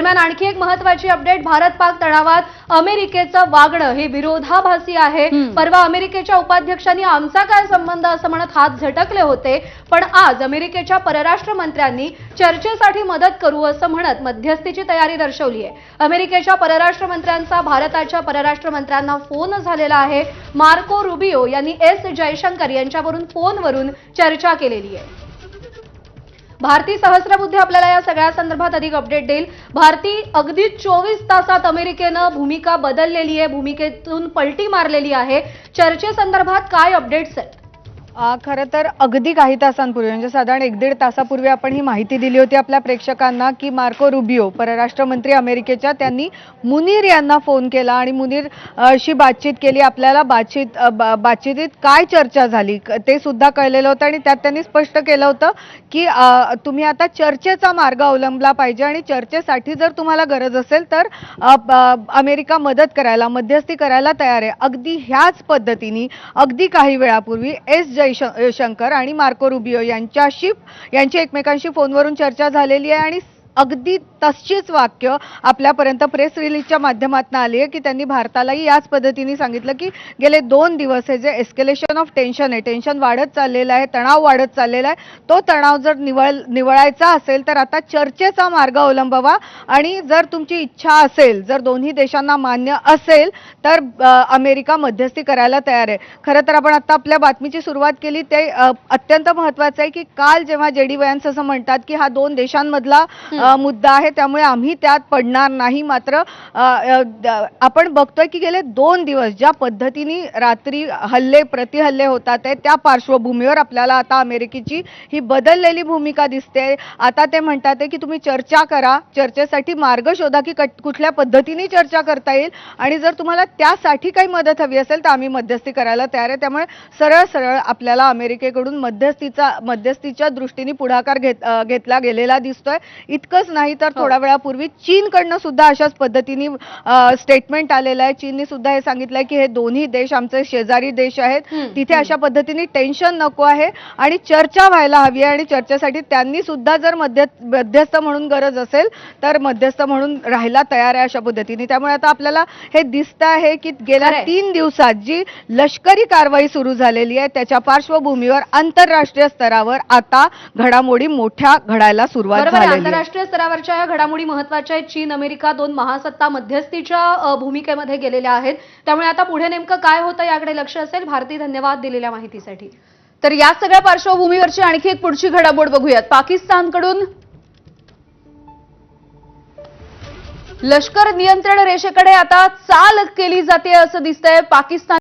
दरम्यान आणखी एक महत्वाची अपडेट भारत पाक तणावात अमेरिकेचं वागणं हे विरोधाभासी आहे. परवा अमेरिकेच्या उपाध्यक्षांनी आमचा काय संबंध असं म्हणत हात झटकले होते पण आज अमेरिकेच्या परराष्ट्र मंत्र्यांनी चर्चेसाठी मदत करू असं म्हणत मध्यस्थीची तयारी दर्शवली आहे अमेरिकेच्या परराष्ट्र मंत्र्यांचा भारताच्या परराष्ट्र मंत्र्यांना फोन झालेला आहे. मार्को रुबिओ यांनी एस जयशंकर यांच्यावरून फोनवरून चर्चा केलेली आहे भारती सहस्रबुद्धी आपल्याला या सगळ्या संदर्भात अधिक अपडेट देईल. भारती अगदी चोवीस तासात अमेरिकेनं भूमिका बदललेली आहे भूमिकेतून पलटी मारलेली आहे. चर्चेसंदर्भात काय अपडेट्स आहेत? खरं तर अगदी काही तासांपूर्वी म्हणजे साधारण एक दीड तासापूर्वी आपण ही माहिती दिली होती आपल्या प्रेक्षकांना की मार्को रुबिओ परराष्ट्र मंत्री अमेरिकेच्या त्यांनी मुनीर यांना फोन केला आणि मुनीर अशी शी बातचीत केली. आपल्याला बातचीत बातचीतीत काय चर्चा झाली? ते सुद्धा कळलेलं होतं आणि त्यात त्यांनी स्पष्ट केलं होतं की तुम्ही आता चर्चेचा मार्ग अवलंबला पाहिजे आणि चर्चेसाठी जर तुम्हाला गरज असेल तर अमेरिका मदत करायला मध्यस्थी करायला तयार आहे. अगदी ह्याच पद्धतीने अगदी काही वेळापूर्वी एस. जयशंकर आणि मार्को रुबिओ यांच्याशी यांची एकमेकांशी फोनवरून चर्चा झालेली आहे आणि अगदी तशीच वाक्य आपल्यापर्यंत प्रेस रिलीजच्या माध्यमातून आली आहे की त्यांनी भारतालाही याच पद्धतीने सांगितलं की गेले दोन दिवस हे जे एस्केलेशन ऑफ टेन्शन आहे टेन्शन वाढत चाललेलं आहे तणाव वाढत चाललेला आहे तो तणाव जर निवळ निवळायचा असेल तर आता चर्चेचा मार्ग अवलंबावा आणि जर तुमची इच्छा असेल जर दोन्ही देशांना मान्य असेल तर अमेरिका मध्यस्थी करायला तयार आहे. खरं तर आपण आता आपल्या बातमीची सुरुवात केली ते अत्यंत महत्वाचं आहे की काल जेव्हा जेडी वयांस असं म्हणतात की हा दोन देशांमधला मुद्दा आहे त्यामुळे आम्ही त्यात पडणार नाही. मात्र आपण बघतोय की गेले दोन दिवस ज्या पद्धतीने रात्री हल्ले प्रतिहल्ले होतात आहे त्या पार्श्वभूमीवर आपल्याला आता अमेरिकेची ही बदललेली भूमिका दिसते. आता ते म्हणतात आहे की तुम्ही चर्चा करा चर्चेसाठी मार्ग शोधा की कट- कुठल्या पद्धतीने चर्चा करता येईल? आणि जर तुम्हाला त्यासाठी काही मदत हवी असेल तर आम्ही मध्यस्थी करायला तयार आहे. त्यामुळे सरळ सरळ आपल्याला अमेरिकेकडून मध्यस्थीचा मध्यस्थीच्या दृष्टीने पुढाकार घेत घेतला गेलेला दिसतोय. इतकंच नाही तर थोड्या वेळापूर्वी चीनकडनं सुद्धा अशाच पद्धतीने स्टेटमेंट आलेलं आहे. चीनने सुद्धा हे सांगितलंय की हे दोन्ही देश आमचे शेजारी देश आहेत. तिथे अशा पद्धतीने टेन्शन नको आहे आणि चर्चा व्हायला हवी आहे आणि चर्चेसाठी त्यांनी सुद्धा जर मध्य मध्यस्थ म्हणून गरज असेल तर मध्यस्थ म्हणून राहायला तयार आहे अशा पद्धतीने. त्यामुळे आता आपल्याला हे दिसत आहे की गेल्या. तीन दिवसात जी लष्करी कारवाई सुरू झालेली आहे त्याच्या पार्श्वभूमीवर आंतरराष्ट्रीय स्तरावर आता घडामोडी मोठ्या घडायला सुरुवात आहे. आंतरराष्ट्रीय स्तरावरच्या घडामोडी महत्त्वाच्या आहेत. चीन अमेरिका दोन महासत्ता मध्यस्थीच्या भूमिकेमध्ये गेलेल्या आहेत. त्यामुळे आता पुढे नेमकं काय होतं याकडे लक्ष असेल. भारती धन्यवाद दिलेल्या माहितीसाठी. तर या सगळ्या पार्श्वभूमीवरची आणखी एक पुढची घडामोड बघूयात. पाकिस्तानकडून लष्कर नियंत्रण रेषेकडे आता चाल केली जाते असं दिसतंय. पाकिस्तान